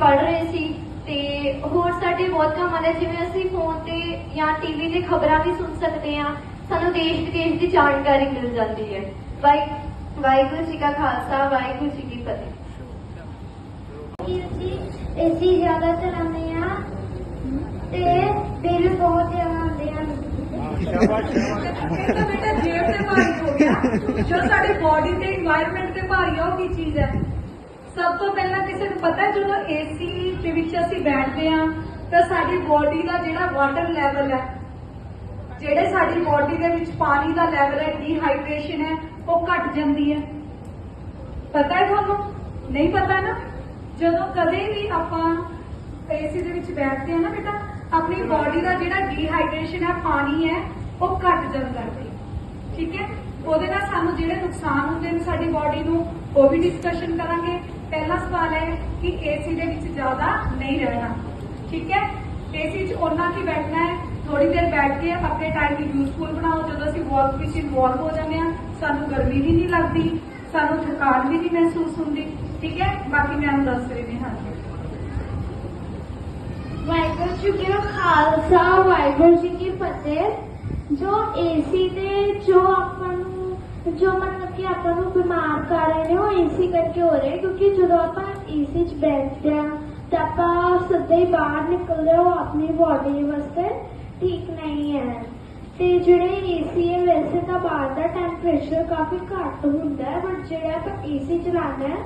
ਪੜ ਰਹੇ ਸੀ ਤੇ ਹੋਰ ਸਾਡੇ ਬਹੁਤ ਕੰਮ ਆਉਂਦਾ ਜਿਵੇਂ ਅਸੀਂ ਫੋਨ ਤੇ ਜਾਂ ਟੀਵੀ ਤੇ ਖਬਰਾਂ ਵੀ ਸੁਣ ਸਕਦੇ ਆ ਸਾਨੂੰ ਦੇਸ਼ ਵਿਦੇਸ਼ ਦੀ ਜਾਣਕਾਰੀ ਮਿਲ ਜਾਂਦੀ ਹੈ। ਵਾਈ ਵਾਹਿਗੁਰੂ ਜੀ ਦਾ ਖਾਲਸਾ ਵਾਹਿਗੁਰੂ ਜੀ ਕੀ ਫਤਿਹ। ਅਸੀਂ ਜ਼ਿਆਦਾ ਚਲਾਉਂਦੇ ਆ ਤੇ ਬਿੱਲ ਬਹੁਤ ਜ਼ਿਆਦਾ ਆਉਂਦੇ ਹਨ। ਬੇਟਾ ਜੇਬ ਤੇ ਭਾਰੀ ਹੋ ਗਿਆ। ਸਾਡੇ ਬਾਡੀ ਤੇ এনवायरमेंट ਤੇ ਭਾਰੀ ਆ ਚੀਜ਼ ਹੈ? ਸਭ ਤੋਂ ਪਹਿਲਾਂ ਕਿਸੇ ਨੂੰ ਪਤਾ ਹੈ, ਜਦੋਂ ਏਸੀ ਦੇ ਵਿੱਚ ਅਸੀਂ ਬੈਠਦੇ ਆ ਤਾਂ ਸਾਡੀ ਬਾਡੀ ਦਾ ਜਿਹੜਾ ਵਾਟਰ ਲੈਵਲ ਹੈ, ਜਿਹੜੇ ਸਾਡੀ ਬਾਡੀ ਦੇ ਵਿੱਚ ਪਾਣੀ ਦਾ ਲੈਵਲ ਹੈ ਡੀਹਾਈਡਰੇਸ਼ਨ ਹੈ, ਉਹ ਘਟ ਜਾਂਦੀ ਹੈ। ਪਤਾ ਹੈ ਤੁਹਾਨੂੰ? ਨਹੀਂ ਪਤਾ ਨਾ? ਜਦੋਂ ਕਦੇ ਵੀ ਆਪਾਂ ਏਸੀ ਦੇ ਵਿੱਚ ਬੈਠਦੇ ਆ ਨਾ ਬੇਟਾ, ਆਪਣੀ ਬਾਡੀ ਦਾ ਜਿਹੜਾ ਡੀਹਾਈਡਰੇਸ਼ਨ ਹੈ, ਪਾਣੀ ਹੈ, ਉਹ ਘਟ ਜਾਂਦਾ ਹੈ। ਠੀਕ ਹੈ? ਉਹਦੇ ਨਾਲ ਸਾਨੂੰ ਜਿਹੜੇ ਨੁਕਸਾਨ ਹੁੰਦੇ ਨੇ, ਸਾਡੀ ਬਾਡੀ ਨੂੰ, ਉਹ ਵੀ ਡਿਸਕਸ਼ਨ ਕਰਾਂਗੇ। ਪਹਿਲਾ ਸਵਾਲ ਹੈ ਕਿ ਏਸੀ ਦੇ ਵਿੱਚ ਜ਼ਿਆਦਾ ਨਹੀਂ ਰਹਿਣਾ। ਠੀਕ ਹੈ? ਏਸੀ 'ਚ ਉਹਨਾਂ ਕੀ ਬੈਠਣਾ ਹੈ ਥੋੜੀ ਦੇਰ ਬੈਠ ਕੇ ਆਪਣੇ ਟਾਈਮ ਨੂੰ ਯੂਜ਼ਫੁਲ ਬਣਾਓ। ਜਦੋਂ ਅਸੀਂ ਵਰਕ ਵਿੱਚ ਇਨਵੋਲਵ ਹੋ ਜਾਂਦੇ ਆ ਸਾਨੂੰ ਗਰਮੀ ਵੀ ਨਹੀਂ ਲੱਗਦੀ, ਸਾਨੂੰ ਥਕਾਨ ਵੀ ਨਹੀਂ ਮਹਿਸੂਸ ਹੁੰਦੀ। ਠੀਕ ਹੈ? ਬਾਕੀ ਮੈਂ ਤੁਹਾਨੂੰ ਦੱਸ ਰਹੀ ਹਾਂ। ਵਾਹਿਗੁਰੂ ਜੀ ਕੀ ਖਾਲਸਾ, ਵਾਹਿਗੁਰੂ ਜੀ ਕੀ ਫਤਿਹ। ਜੋ ਏਸੀ ਦੇ, ਜੋ ਆਪਾਂ ਨੂੰ, ਜੋ ਮਤਲਬ ਕਿ ਆਪਾਂ ਨੂੰ ਬਿਮਾਰ ਕਰ ਰਹੇ ਨੇ, ਉਹ ਏਸੀ ਕਰਕੇ ਹੋ ਰਹੇ ਕਿਉਂਕਿ ਜਦੋਂ ਆਪਾਂ ਏਸੀ 'ਚ ਬੈਠਦੇ ਆ ਤਾਂ ਆਪਾਂ ਸਿੱਧੇ ਹੀ ਬਾਹਰ ਨਿਕਲਦੇ ਆ ਆਪਣੀ ਬਾਡੀ ਵਾਸਤੇ ਠੀਕ ਨਹੀਂ ਹੈ। ਤੇ ਜਿਹੜੇ ਏਸੀ ਹੈ, ਵੈਸੇ ਤਾਂ ਬਾਹਰ ਦਾ ਟੈਂਪਰੇਚਰ ਕਾਫੀ ਘੱਟ ਹੁੰਦਾ ਹੈ ਬਟ ਜਿਹੜਾ ਆਪਾਂ ਏਸੀ ਚਲਾਉਂਦੇ ਆ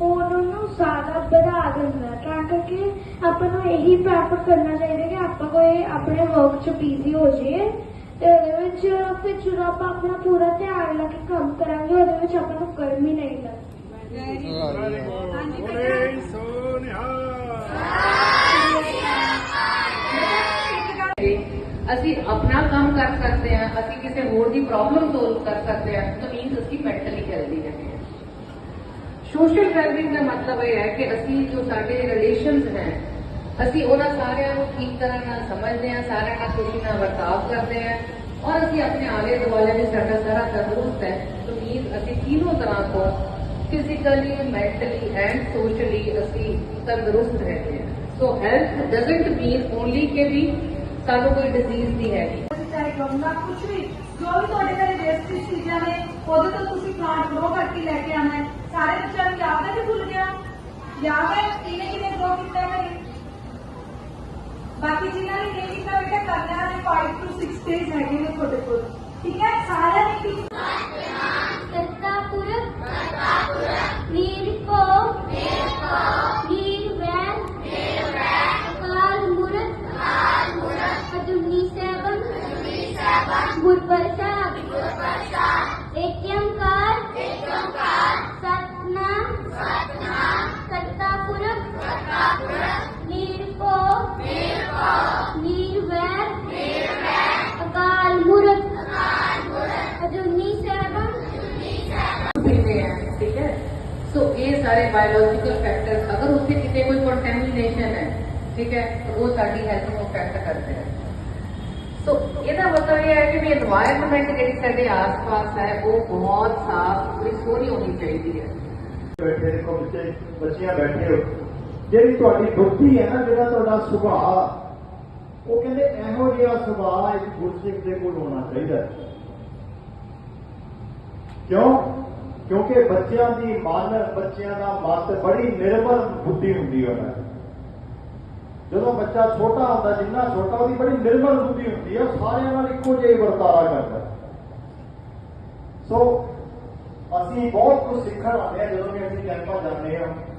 ਉਹ ਉਹਨਾਂ ਨੂੰ ਜ਼ਿਆਦਾ ਵਧਾ ਦਿੰਦਾ ਤਾਂ ਕਰਕੇ ਆਪਾਂ ਨੂੰ ਇਹੀ ਪ੍ਰਾਪਤ ਕਰਨਾ ਚਾਹੀਦਾ ਕਿ ਆਪਾਂ ਕੋਈ ਆਪਣੇ ਵਰਕ 'ਚ ਬਿਜ਼ੀ ਹੋ ਜਾਈਏ। ਤੇ ਉਹਦੇ ਵਿੱਚ ਫਿਰ ਜਦੋਂ ਆਪਾਂ ਆਪਣਾ ਪੂਰਾ ਧਿਆਨ ਲਾ ਕੇ ਕੰਮ ਕਰਾਂਗੇ ਉਹਦੇ ਵਿੱਚ ਆਪਾਂ ਨੂੰ ਗਰਮੀ ਨਹੀਂ ਲੱਗਦੀ ਹਾਂਜੀ ਬੋਲੇ ਸੋਨਿਹਾ ਅਸੀਂ ਆਪਣਾ ਕੰਮ ਕਰ ਸਕਦੇ ਹਾਂ ਅਸੀਂ ਕਿਸੇ ਹੋਰ ਦੀ ਪ੍ਰੋਬਲਮ ਸੋਲਵ ਕਰ ਸਕਦੇ ਹਾਂ ਤਾਂ ਮੀਨਸ ਅਸੀਂ ਮੈਂਟਲੀ ਹੈਲਦੀ ਹੈਗੇ ਹਾਂ ਸੋਸ਼ਲ ਵੈਲਬੀਇੰਗ ਦਾ ਮਤਲਬ ਇਹ ਹੈ ਕਿ ਅਸੀਂ ਜੋ ਸਾਡੇ ਰਿਲੇਸ਼ਨਸ ਹੈ ਅਸੀਂ ਉਹਨਾਂ ਸਾਰਿਆਂ ਨੂੰ ਠੀਕ ਤਰ੍ਹਾਂ ਨਾਲ ਸਮਝਦੇ ਹਾਂ, ਸਾਰਿਆਂ ਨਾਲ ਖੁਸ਼ੀ ਨਾਲ ਵਰਤਾਵ ਕਰਦੇ ਹਾਂ ਔਰ ਅਸੀਂ ਆਪਣੇ ਆਲੇ ਦੁਆਲੇ ਦੇ ਸਾਡਾ ਸਾਰਾ ਤੰਦਰੁਸਤ ਹੈ। ਤਾਂ ਮੀਨਸ ਅਸੀਂ ਤਿੰਨੋਂ ਤਰ੍ਹਾਂ ਤੋਂ ਫਿਜ਼ੀਕਲੀ ਮੈਂਟਲੀ ਐਂਡ ਸੋਸ਼ਲੀ ਅਸੀਂ ਤੰਦਰੁਸਤ ਰਹਿੰਦੇ ਹਾਂ। So health doesn't mean only ਕਿ ਵੀ ਸਾਨੂੰ ਕੋਈ ਡਿਜ਼ੀਜ਼ ਨਹੀਂ ਹੈਗੀ। ਚਾਹੇ ਗਮਲਾ ਕੁਛ ਵੀ, ਜੋ ਵੀ ਤੁਹਾਡੇ ਘਰੇ ਵੇਸਟੇਜ ਚੀਜ਼ਾਂ ਨੇ, ਉਹਦੇ ਤੋਂ ਤੁਸੀਂ ਪਲਾਂਟ ਗਰੋ ਕਰਕੇ ਲੈ ਕੇ ਆਣਾ ਹੈ। ਸਾਰੇ ਬੱਚਿਆਂ ਨੂੰ ਯਾਦ ਹੈ ਕਿ ਭੁੱਲ ਗਿਆ? ਯਾਦ ਹੈ? ਕਿਹਨੇ ਕਿਹਨੇ ਗਰੋ ਕੀਤਾ ਹੈ ਘਰੇ? ਬਾਕੀ ਜਿਨ੍ਹਾਂ ਨੇ ਨਹੀਂ ਕੀਤਾ ਬੇਟਾ ਕਰਨਾ ਹੈ 5 ਤੋਂ 6 ਡੇਜ਼ ਹੈਗੇ ਨੇ ਤੁਹਾਡੇ ਕੋਲ। ਠੀਕ ਹੈ? ਸਾਰਿਆਂ ਨੇ ਕੀ ਕਰਤਾ ਪੁਰਖ ਕਰਤਾ ਪੁਰਖ ਨਿਰਭਉ ਨਿਰਭਉ ਨਿਰਵੈਰ ਨਿਰਵੈਰ ਅਕਾਲ ਮੂਰਤ ਅਕਾਲ ਮੂਰਤ ਅਜੂਨੀ ਸੈਭੰ ਅਜੂਨੀ ਸੈਭੰ ਗੁਰ ਪ੍ਰਸਾਦ ਗੁਰ ਪ੍ਰਸਾਦ ਏਕ ਓੰਕਾਰ ਏਕ ਓੰਕਾਰ ਸਤਨਾਮ ਕਰਤਾ ਪੁਰਖ ਨਿਰਭਉ निर्वैर अकाल मूर्ख है? तो ये सारे बायोलॉजिकल फैक्टर अगर उसके कितने कोई कंटेमिनेशन है ठीक है तो वो साड़ी हेल्थ को अफेक्ट करते हैं। तो ਇਹਦਾ ਮਤਲਬ ਇਹ ਹੈ ਕਿ ਵੀ এনवायरमेंट ਜਿਹੜੀ ਸਾਡੇ ਆਸ-ਪਾਸ ਹੈ ਉਹ ਬਹੁਤ ਸਾਫ਼ ਸੁਥਰੀ ਸੋਹਣੀ ਹੋਣੀ ਚਾਹੀਦੀ ਹੈ ਬੈਠੇ ਨੇ ਜਿਹੜੀ ਤੁਹਾਡੀ ਬੁੱਧੀ ਹੈ ਨਾ, ਜਿਹੜਾ ਤੁਹਾਡਾ ਸੁਭਾਅ, ਉਹ ਕਹਿੰਦੇ ਇਹੋ ਜਿਹਾ ਸੁਭਾਅ ਇੱਕ ਗੁਰਸਿੱਖ ਦੇ ਕੋਲ ਹੋਣਾ ਚਾਹੀਦਾ ਕਿਉਂ? ਕਿਉਂਕਿ ਬੱਚਿਆਂ ਦੀ ਮਨ, ਬੱਚਿਆਂ ਦਾ ਮਤ ਬੜੀ ਨਿਰਮਲ ਬੁੱਧੀ ਹੁੰਦੀ ਹੈ। ਉਹਨਾਂ ਦੀ। ਜਦੋਂ ਬੱਚਾ ਛੋਟਾ ਹੁੰਦਾ, ਜਿੰਨਾ ਛੋਟਾ, ਉਹਦੀ ਬੜੀ ਨਿਰਮਲ ਬੁੱਧੀ ਹੁੰਦੀ ਹੈ, ਉਹ ਸਾਰਿਆਂ ਨਾਲ ਇੱਕੋ ਜਿਹਾ ਵਰਤਾਰਾ ਕਰਦਾ ਸੋ ਅਸੀਂ ਬਹੁਤ ਕੁਝ ਸਿੱਖਣ ਆਉਂਦੇ ਹਾਂ ਜਦੋਂ ਵੀ ਅਸੀਂ ਕੈਂਪਾਂ ਜਾਂਦੇ ਹਾਂ।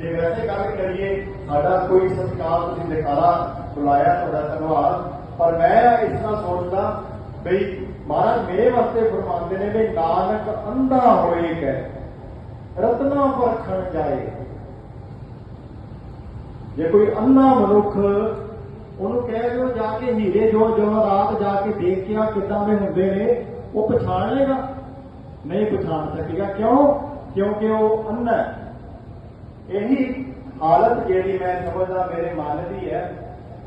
ਜੇ ਵੈਸੇ ਗੱਲ ਕਰੀਏ, ਸਾਡਾ ਕੋਈ ਸਤਿਕਾਰ ਤੁਸੀਂ ਦਿਖਾਰਾ ਬੁਲਾਇਆ ਤੁਹਾਡਾ ਧੰਨਵਾਦ, ਪਰ ਮੈਂ ਇਸ ਤਰ੍ਹਾਂ ਸੋਚਦਾ ਬਈ ਮਹਾਰਾਜ ਮੇਰੇ ਵਾਸਤੇ ਫਰਮਾਉਂਦੇ ਨੇ ਵੀ ਨਾਨਕ ਅੰਧਾ ਹੋਏ ਕੈ ਰਤਨਾ ਪਰਖਣ ਜਾਏ। ਜੇ ਕੋਈ ਅੰਨਾ ਮਨੁੱਖ ਉਹਨੂੰ ਕਹਿ ਦਿਓ ਜਾ ਕੇ ਹੀਰੇ ਜੋ ਜੋ ਰਾਤ ਜਾ ਕੇ ਦੇਖ ਕੇ ਆ ਕਿੱਦਾਂ ਦੇ ਹੁੰਦੇ ਨੇ, ਉਹ ਪਛਾਣ ਲੇਗਾ ਨਹੀਂ ਪਛਾਣ ਸਕੇਗਾ। ਕਿਉਂ? ਕਿਉਂਕਿ ਉਹ ਅੰਨਾ ਹੈ। ਇਹੀ ਹਾਲਤ ਜਿਹੜੀ ਮੈਂ ਸਮਝਦਾ ਮੇਰੇ ਮਨ ਦੀ ਹੈ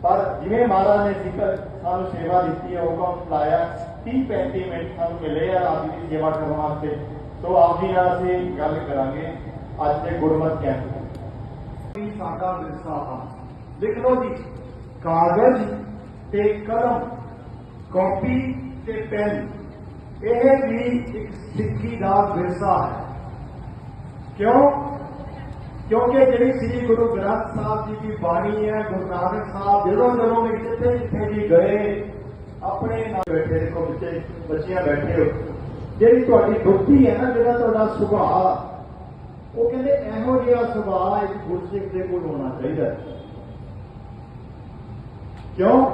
ਪਰ ਜਿਵੇਂ ਮਹਾਰਾਜ ਨੇ ਜ਼ਿਕਰ ਸਾਨੂੰ ਸੇਵਾ ਦਿੱਤੀ ਹੈ ਹੁਕਮ ਲਾਇਆ 30 35 ਮਿੰਟ ਸਾਨੂੰ ਮਿਲੇ ਆ ਆਪ ਦੀ ਸੇਵਾ ਕਰਨ ਵਾਸਤੇ ਸੋ ਆਪ ਜੀ ਨਾਲ ਅਸੀਂ ਗੱਲ ਕਰਾਂਗੇ ਅੱਜ ਦੇ ਗੁਰਮਤ ਕੈਂਪ ਵੀ ਸਾਡਾ ਵਿਰਸਾ ਆ ਲਿਖ ਲਓ ਜੀ ਕਾਗਜ਼ ਤੇ ਕਲਮ ਕਾਪੀ ਤੇ ਪੈਨ ਇਹ ਵੀ ਇੱਕ ਸਿੱਖੀ ਦਾ ਵਿਰਸਾ ਹੈ ਕਿਉਂ ਕਿਉਂਕਿ ਜਿਹੜੀ ਸ੍ਰੀ ਗੁਰੂ ਗ੍ਰੰਥ ਸਾਹਿਬ ਜੀ ਦੀ ਬਾਣੀ ਹੈ, ਗੁਰੂ ਨਾਨਕ ਸਾਹਿਬ, ਜਦੋਂ ਜਦੋਂ ਵੀ ਜਿੱਥੇ ਜਿੱਥੇ ਵੀ ਗਏ, ਆਪਣੇ ਨਾਲ ਬੈਠੇ, ਦੇਖੋ ਬੱਚੇ, ਬੱਚਿਆਂ ਬੈਠੇ ਹੋ। ਜਿਹੜੀ ਤੁਹਾਡੀ ਬੁੱਧੀ ਹੈ ਨਾ, ਜਿਹੜਾ ਤੁਹਾਡਾ ਸੁਭਾਅ, ਉਹ ਕਹਿੰਦੇ ਇਹੋ ਜਿਹਾ ਸੁਭਾਅ ਇੱਕ ਗੁਰਸਿੱਖ ਦੇ ਕੋਲ ਹੋਣਾ ਚਾਹੀਦਾ ਕਿਉਂ?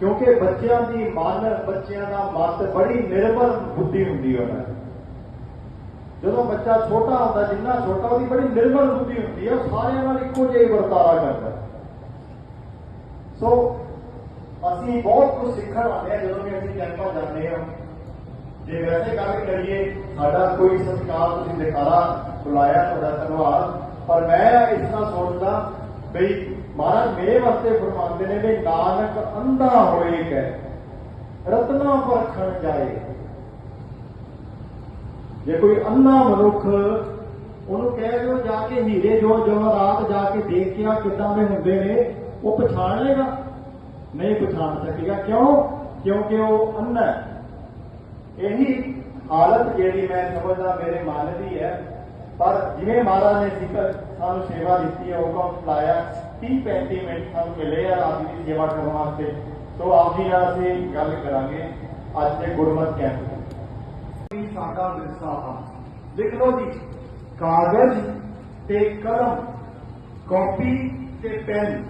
ਕਿਉਂਕਿ ਬੱਚਿਆਂ ਦੀ ਮਨ ਬੱਚਿਆਂ ਦਾ ਮਤ ਬੜੀ ਨਿਰਮਲ ਬੁੱਧੀ ਹੁੰਦੀ ਉਹਨਾਂ ਦੀ। ਜਦੋਂ ਬੱਚਾ ਛੋਟਾ ਹੁੰਦਾ, ਜਿੰਨਾ ਛੋਟਾ, ਉਹਦੀ ਬੜੀ ਨਿਰਮਲ ਬੁੱਧੀ ਹੁੰਦੀ ਹੈ ਸਾਰਿਆਂ ਨਾਲ ਇੱਕੋ ਜਿਹਾ ਵਰਤਾਰਾ ਕਰਦਾ। ਸੋ ਅਸੀਂ ਬਹੁਤ ਕੁਝ ਸਿੱਖਣ ਆਉਂਦੇ ਹਾਂ ਜਦੋਂ ਵੀ ਅਸੀਂ ਕੈਂਪਾਂ ਜਾਂਦੇ ਹਾਂ ਜੇ ਵੈਸੇ ਗੱਲ ਕਰੀਏ, ਸਾਡਾ ਕੋਈ ਸਤਿਕਾਰ ਤੁਸੀਂ ਦਿਖਾਰਾ ਬੁਲਾਇਆ ਤੁਹਾਡਾ ਧੰਨਵਾਦ, ਪਰ ਮੈਂ ਇਸ ਤਰ੍ਹਾਂ ਸੋਚਦਾ ਬਈ ਮਹਾਰਾਜ ਮੇਰੇ ਵਾਸਤੇ ਫਰਮਾਉਂਦੇ ਨੇ ਵੀ ਨਾਨਕ ਅੰਧਾ ਹੋਏ ਕੈ ਰਤਨਾ ਪਰਖਣ ਜਾਏ। ਜੇ ਕੋਈ ਅੰਨਾ ਮਨੁੱਖ, ਉਹਨੂੰ ਕਹਿ ਦਿਓ ਜਾ ਕੇ ਹੀਰੇ ਜੋ ਜੋ ਜਾ ਕੇ ਦੇਖ ਕੇ ਆ ਕਿੱਦਾਂ ਦੇ ਹੁੰਦੇ ਨੇ, ਉਹ ਪਛਾਣ ਲੇਗਾ ਨਹੀਂ ਪਛਾਣ ਸਕੇਗਾ। ਕਿਉਂ? ਕਿਉਂਕਿ ਉਹ ਅੰਨਾ ਹੈ। ਇਹੀ ਹਾਲਤ ਜਿਹੜੀ ਮੈਂ ਸਮਝਦਾ ਮੇਰੇ ਮਨ ਦੀ ਹੈ। ਪਰ ਜਿਵੇਂ ਮਹਾਰਾਜ ਨੇ ਜ਼ਿਕਰ ਸਾਨੂੰ ਸੇਵਾ ਦਿੱਤੀ ਹੈ ਹੁਕਮ ਲਾਇਆ। 30 35 ਮਿੰਟ ਸਾਨੂੰ ਮਿਲੇ ਆ ਆਪ ਦੀ ਸੇਵਾ ਕਰਨ ਵਾਸਤੇ। ਸੋ ਆਪ ਜੀ ਨਾਲ ਅਸੀਂ ਗੱਲ ਕਰਾਂਗੇ। ਅੱਜ ਦੇ ਗੁਰਮਤਿ ਕੈਂਪ ਸਾਡਾ ਵਿਰਸਾ ਹੈ ਲਿਖ ਲਓ ਜੀ, ਕਾਗਜ਼ ਤੇ ਕਲਮ, ਕਾਪੀ ਤੇ ਪੈਨ,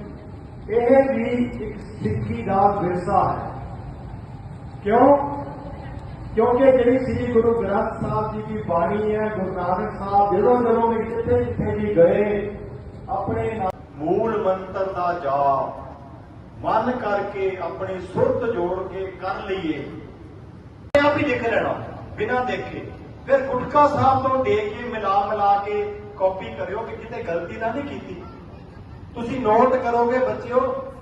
ਇਹ ਵੀ ਇੱਕ ਸਿੱਖੀ ਦਾ ਵਿਰਸਾ ਹੈ। ਕਿਉਂ? ਕਿਉਂਕਿ ਜਿਹੜੀ ਸ੍ਰੀ ਗੁਰੂ ਗ੍ਰੰਥ ਸਾਹਿਬ ਜੀ ਦੀ ਬਾਣੀ ਹੈ, ਗੁਰੂ ਨਾਨਕ ਸਾਹਿਬ ਜਦੋਂ ਜਦੋਂ ਵੀ ਜਿੱਥੇ ਜਿੱਥੇ ਵੀ ਗਏ, ਆਪਣੇ ਮੂਲ ਮੰਤਰ ਦਾ ਜਾਪ, ਮਨ ਕਰਕੇ ਆਪਣੀ ਸੁਰਤ ਜੋੜ ਕੇ ਕਰ ਲਈਏ। ਆਪ ਹੀ ਦੇਖ ਲੈਣਾ। ਬਿਨਾਂ ਦੇਖੇ। ਫਿਰ ਗੁਟਕਾ ਸਾਹਿਬ ਤੋਂ ਦੇ ਕੇ ਮਿਲਾ ਮਿਲਾ ਕੇ ਕਾਪੀ ਕਰਿਓ ਕਿ ਕਿਤੇ ਗਲਤੀ ਨਾ ਨਹੀਂ ਕੀਤੀ। ਤੁਸੀਂ ਨੋਟ ਕਰੋਗੇ ਬੱਚਿਓ,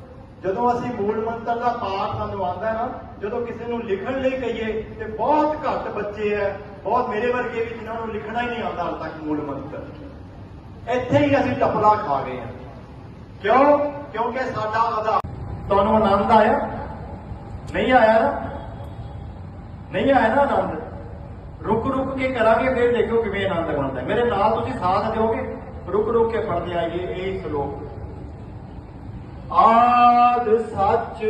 ਜਦੋਂ ਅਸੀਂ ਮੂਲ ਮੰਤਰ ਦਾ ਪਾਠ ਸਾਨੂੰ ਆਉਂਦਾ ਨਾ, ਜਦੋਂ ਕਿਸੇ ਨੂੰ ਲਿਖਣ ਲਈ ਕਹੀਏ, ਤੇ ਬਹੁਤ ਘੱਟ ਬੱਚੇ ਐ, ਬਹੁਤ ਮੇਰੇ ਵਰਗੇ ਵੀ ਜਿਨ੍ਹਾਂ ਨੂੰ ਲਿਖਣਾ ਹੀ ਨਹੀਂ ਆਉਂਦਾ ਹਾਲ ਤੱਕ ਮੂਲ ਮੰਤਰ। ਇੱਥੇ ਹੀ ਅਸੀਂ ਟਪਲਾ ਖਾ ਗਏ ਹਾਂ ਕਿਉਂ? ਕਿਉਂਕਿ ਸਾਡਾ ਆਧਾਰ ਤੁਹਾਨੂੰ ਆਨੰਦ ਆਇਆ? ਨਹੀਂ ਆਇਆ ਨਾ? ਨਹੀਂ ਆਇਆ ਨਾ ਆਨੰਦ? ਰੁਕ ਰੁਕ ਕੇ ਕਰਾਂਗੇ ਫਿਰ ਦੇਖੋ ਕਿਵੇਂ ਆਨੰਦ ਆਉਂਦਾ ਹੈ। ਮੇਰੇ ਨਾਲ ਤੁਸੀਂ ਸਾਥ ਦਿਓਗੇ? ਰੁਕ ਰੁਕ ਕੇ ਪੜ੍ਹਦੇ ਆਈਏ ਇਹ ਸ਼ਲੋਕ। ਆਦ ਸੱਚ।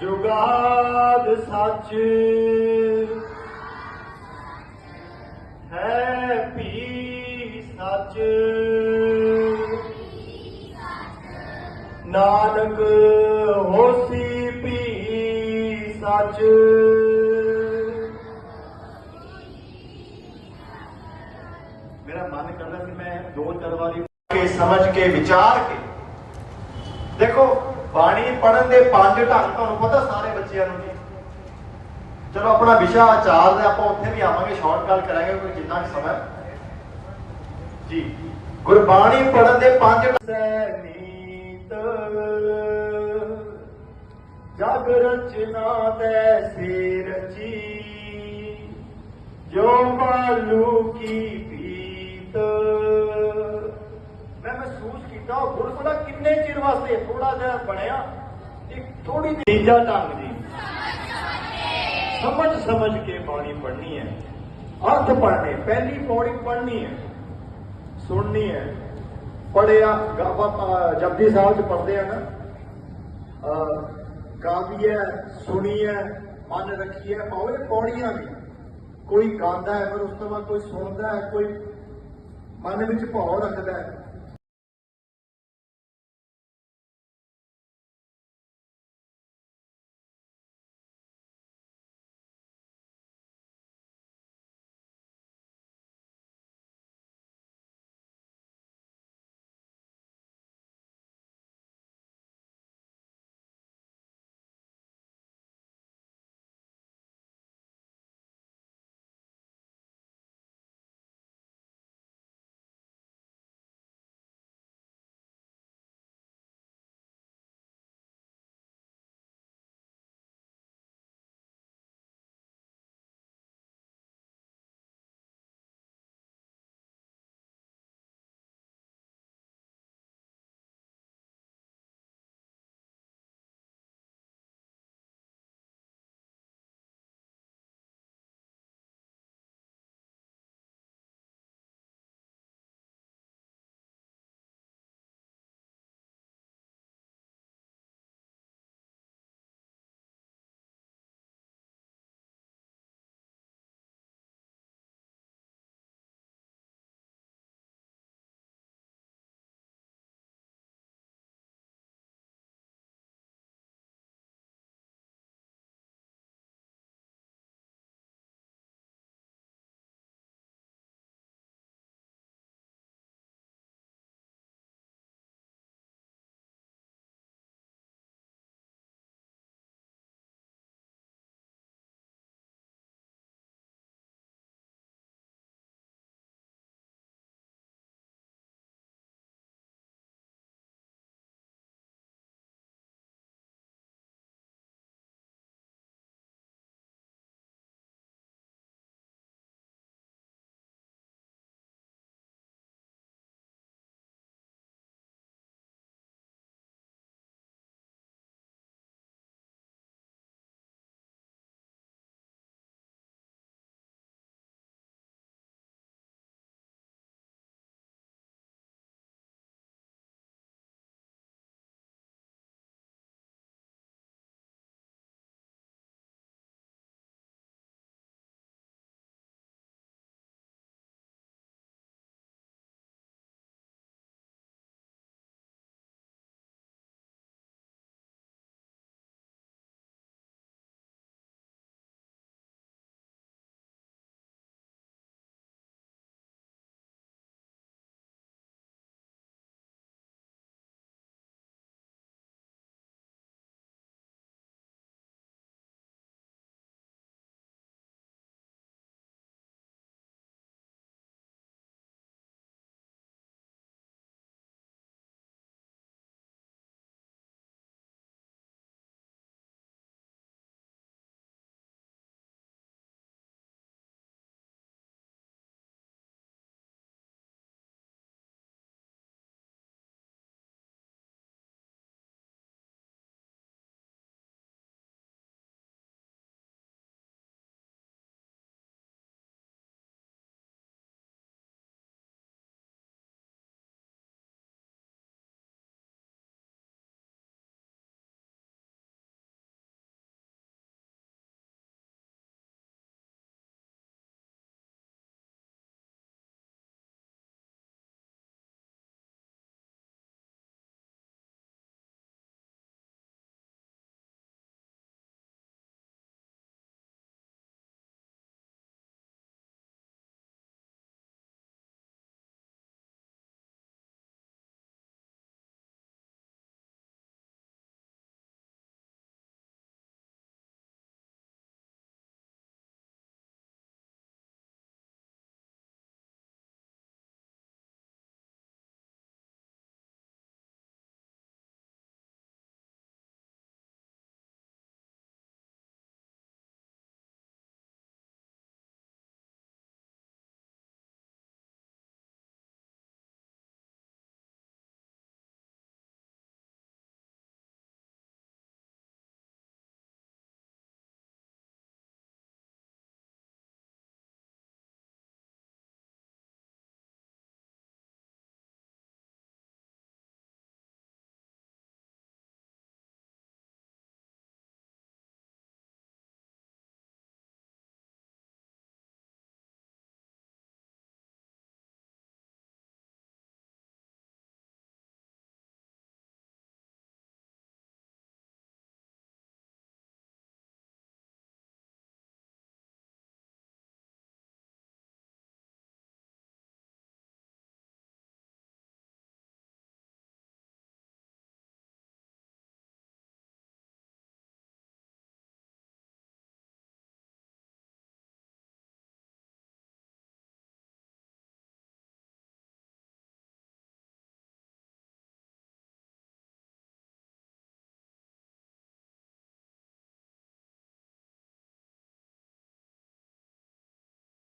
ਜੁਗਾਦ ਸੱਚ। ਹੈ ਭੀ ਸੱਚ। ਨਾਨਕ। ਸਮਝ ਕੇ, ਵਿਚਾਰ ਕੇ। ਦੇਖੋ, ਬਾਣੀ ਪੜਨ ਦੇ ਪੰਜ ਢੰਗ ਤੁਹਾਨੂੰ ਪਤਾ ਸਾਰੇ ਬੱਚਿਆਂ ਨੂੰ ਜੀ। ਚਲੋ, ਆਪਣਾ ਵਿਸ਼ਾ ਆਚਾਰ ਦਾ ਆਪਾਂ ਉੱਥੇ ਵੀ ਆਵਾਂਗੇ ਸ਼ਾਰਟ ਕਾਲ ਕਰਾਂਗੇ, ਕੋਈ ਜਿੰਨਾ ਕਿ ਸਮਾਂ। ਜੀ। ਗੁਰਬਾਣੀ ਪੜਨ ਦੇ ਪੰਜ ਨੀਤ ਜਗ ਰਚਨਾ ਤੈ ਸੇ ਰਚੀ ਜੋ ਮਾਲੂ ਕੀ ਪੀਤ। ਮੈਂ ਮਹਿਸੂਸ ਕੀਤਾ, ਉਹ ਕਿੰਨੇ ਚਿਰ ਵਾਸਤੇ ਥੋੜਾ ਜਿਹਾ ਬਣਿਆ ਇੱਕ ਥੋੜੀ ਤੀਜਾ ਢੰਗ ਜੀ ਸਮਝ ਸਮਝ ਕੇ ਬਾਣੀ ਪੜ੍ਹਨੀ ਹੈ। ਅਰਥ ਪੜ੍ਹਨੇ, ਪਹਿਲੀ ਪੌੜੀ ਪੜ੍ਹਨੀ ਹੈ। ਸੁਣਨੀ ਹੈ। ਪੜਿਆ ਜਪਦੀ ਸਾਹਿਬ ਚ ਪੜ੍ਹਦੇ ਆ ਨਾ। ਅਹ, ਗਾਵੀ ਹੈ ਸੁਣੀ ਮਨ ਰੱਖੀ ਹੈ ਪੌੜੀਆਂ ਵੀ। ਕੋਈ ਗਾਉਂਦਾ ਹੈ ਫਿਰ ਉਸ ਤੋਂ ਬਾਅਦ ਕੋਈ ਸੁਣਦਾ ਹੈ ਕੋਈ ਮਨ ਵਿੱਚ ਭਾਵ ਰੱਖਦਾ ਹੈ।